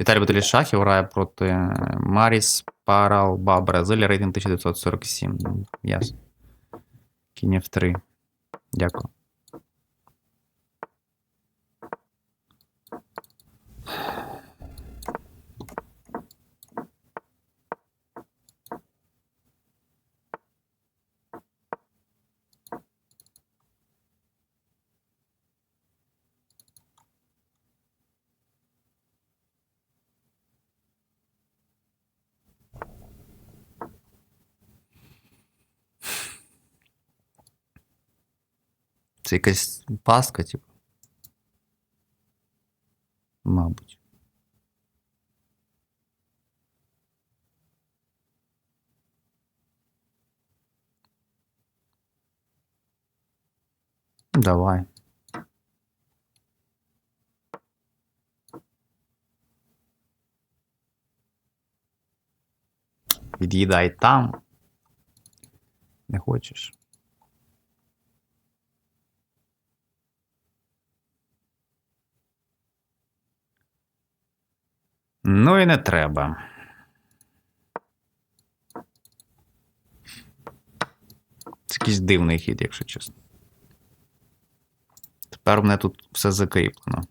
Віталій Баталій Шахів грає проти Маріс Паралба Бразилія, рейтинг 1947. Ну, Yes. Кінь F3. Дякую. Це якась пастка, типу. Мабуть. Давай. Від'їдай там. Не хочеш. Ну і не треба. Це якийсь дивний хід, якщо чесно. Тепер у мене тут все закріплено.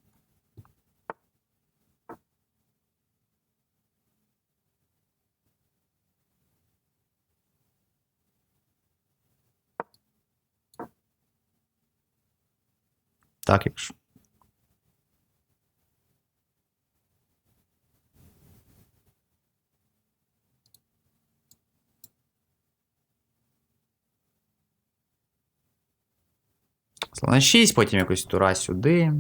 Так, якщо. Слона 6, потім якось тура сюди.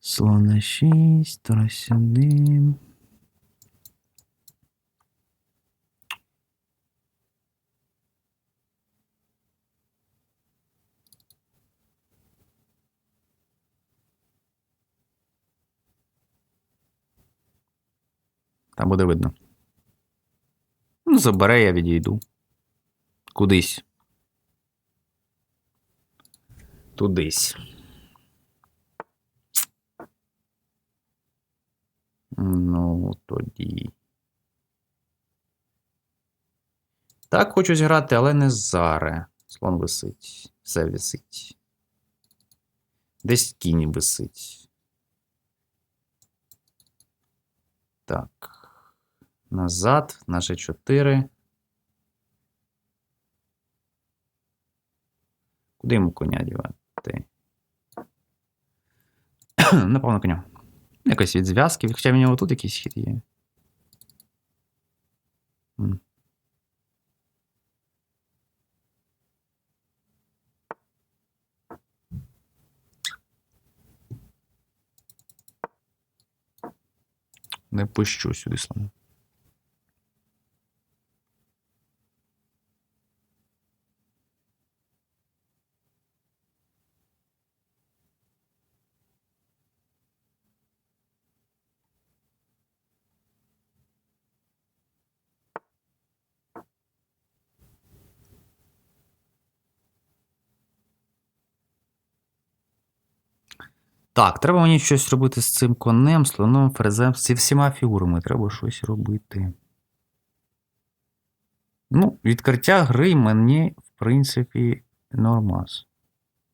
Слона 6, тура сюди. Там буде видно. Ну, забере, я відійду. Кудись. Тудись. Ну, тоді. Так, хочу зіграти, але не зараз. Слон висить. Все висить. Десь кінь висить. Так. Назад. На G4. Куди йому коня дівати? Напевно, коня. Якось від зв'язки, хоча в нього тут якийсь хід є. Не пущу сюди слона. Так, треба мені щось робити з цим конем, слоном, фрезем, з всіма фігурами. Треба щось робити. Ну, відкриття гри мені, в принципі, нормас.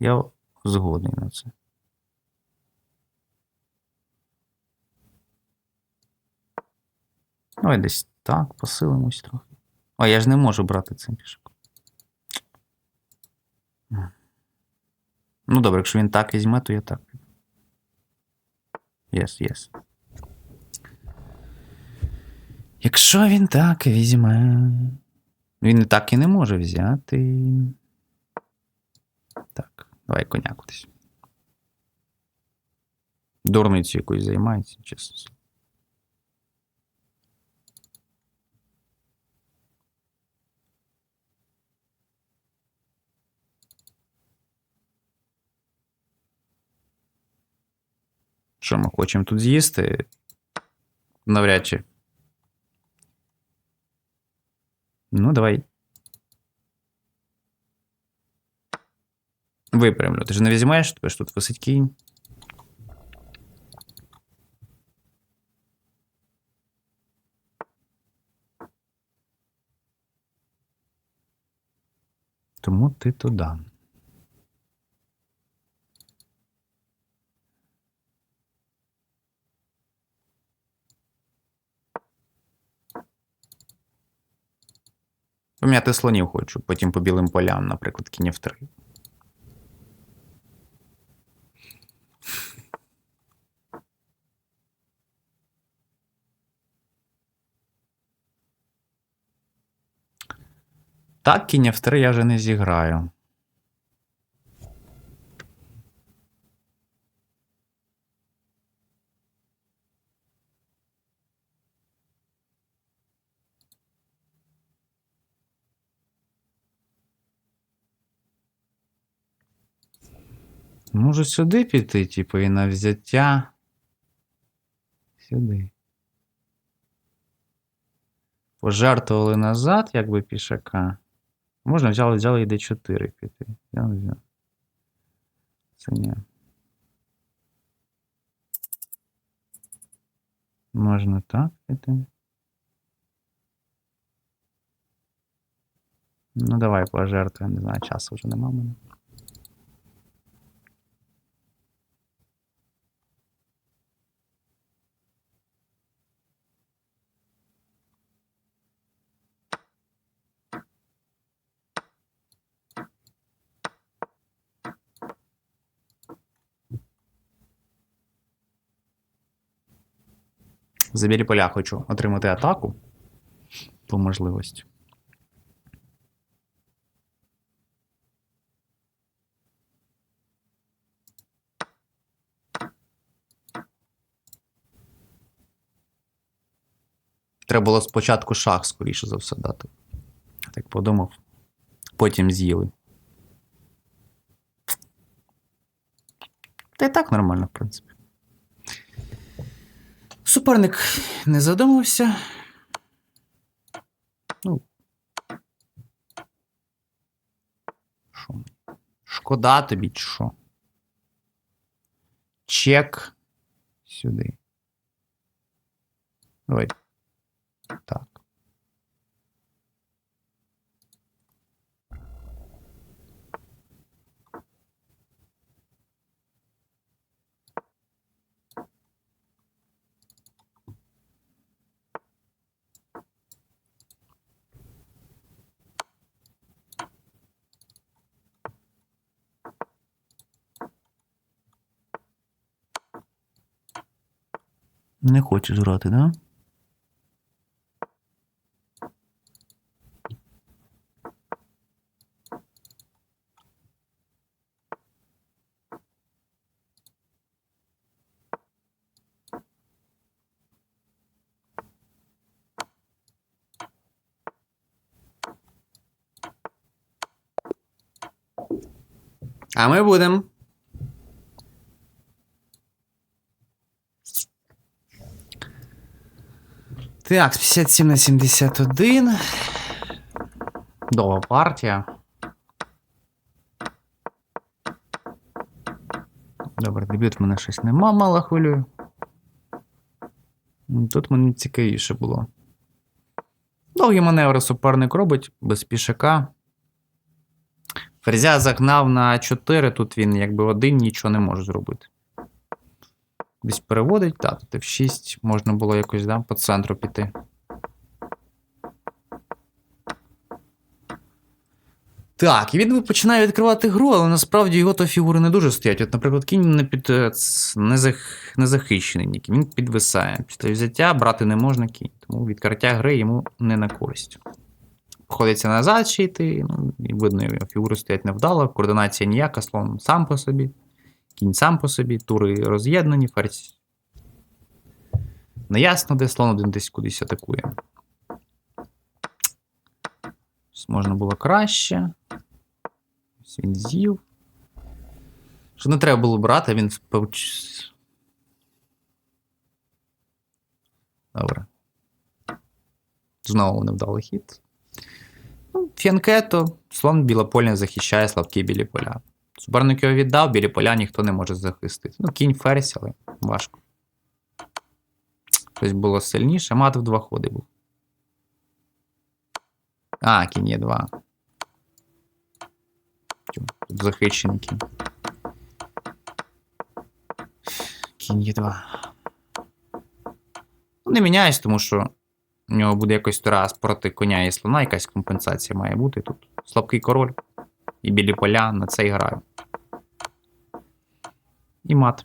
Я згодний на це. Давай десь так, посилимось трохи. А я ж не можу брати цим пішком. Ну, добре, якщо він так візьме, то я так. Yes, yes. Якщо він так візьме. Він і так і не може взяти. Так, давай коня кудись. Дурницю якусь займається, чесно. Що ми хочемо тут з'їсти? Навряд чи. Ну, давай. Випрямлю. Ти ж не візьмеш, тебе ж тут висить кінь. Тому ти туди. Поміняти слонів хочу, потім по білим полям, наприклад, кінів 3. Так, кінь F3 я вже не зіграю. Можу сюди піти, типу, і на взяття. Сюди. Пожертвували назад, якби пішака. Можна взяли, взяли і d4 піти. Взяли, взяли. Це ні. Можна так піти. Ну, давай пожертвуємо, не знаю, часу вже нема мене. За білі поля хочу отримати атаку по можливості. Треба було спочатку шах, скоріше за все, дати. Так подумав. Потім з'їли. Та й так нормально, в принципі. Суперник не задумався. Ну. Шо? Шкода тобі, чи що? Чек сюди. Давай. Так. Не хочеш грати, да? А ми будемо. Так, 57 на 71. Довга партія. Добре, дебют в мене щось нема, мало хвилює. Ну, Тут мені цікавіше було. Довгі маневри суперник робить без пішака. Ферзя загнав на 4, тут він якби один нічого не може зробити. Десь переводить, так, тут F6 можна було якось да, по центру піти. Так, і він починає відкривати гру, але насправді його то фігури не дуже стоять. От, наприклад, кінь не, під, е, не, зах, не захищений ніки, він підвисає. Після взяття брати не можна кінь, тому відкриття гри йому не на користь. Входиться назад ще йти, ну, і видно, його фігури стоять невдало, координація ніяка, слон сам по собі. Кінь сам по собі, тури роз'єднані, ферзь. Неясно, де слон один десь кудись атакує. Можна було краще. Ось Він з'їв. Що не треба було брати, він. Добре. Знову невдалий хід. Ну, Фіанкето, слон білопольний захищає слабкі білі поля. Суперник його віддав, білі поля ніхто не може захистити. Ну, кінь ферзь, але важко. Щось було сильніше, мат в два ходи був. А, кінь є два. Тут захищений кінь. Кінь є 2. Не міняюсь, тому що у нього буде якось раз проти коня і слона, якась компенсація має бути тут. Слабкий король. І білі поля на це граю. І мат.